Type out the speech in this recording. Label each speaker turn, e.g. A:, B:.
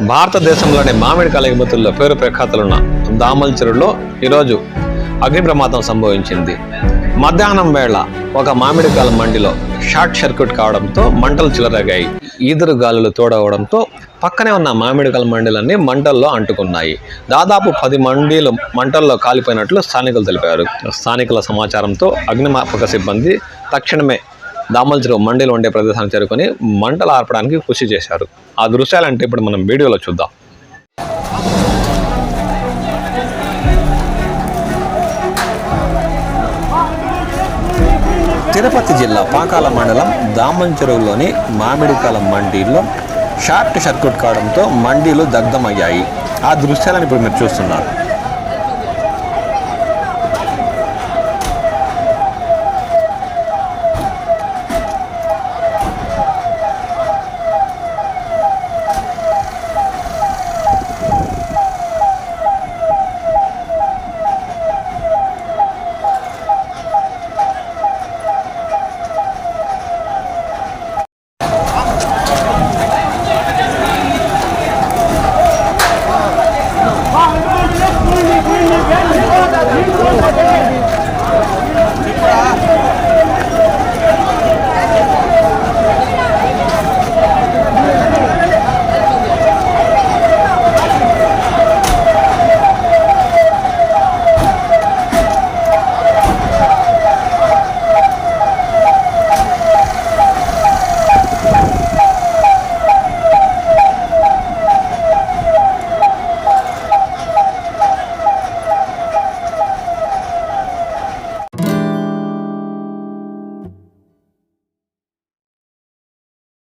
A: భారతదేశంలోని మామిడి ఎగుమతుల్లో పేరు ప్రఖ్యాతులున్న దామల్ చెరువులో ఈరోజు అగ్ని ప్రమాదం సంభవించింది. మధ్యాహ్నం వేళ ఒక మామిడికాయల మండిలో షార్ట్ సర్క్యూట్ కావడంతో మంటలు చిలరగాయి. ఈదురు గాలులు తోడవడంతో పక్కనే ఉన్న మామిడికాయల మండలన్నీ మంటల్లో అంటుకున్నాయి. దాదాపు పది మండీలు మంటల్లో కాలిపోయినట్లు స్థానికులు తెలిపారు. స్థానికుల సమాచారంతో అగ్నిమాపక సిబ్బంది తక్షణమే దామల్ చెరువు మండీలు ఉండే ప్రదేశాన్ని చేరుకొని మంటలు ఆర్పడానికి కృషి చేశారు. ఆ దృశ్యాలంటే ఇప్పుడు మనం వీడియోలో చూద్దాం. తిరుపతి జిల్లా పాకాల మండలం దామన్ చెరువులోని మామిడికాల మండీలో షార్ట్ సర్క్యూట్ కావడంతో మండీలు దగ్ధమయ్యాయి. ఆ దృశ్యాలను ఇప్పుడు మీరు చూస్తున్నారు.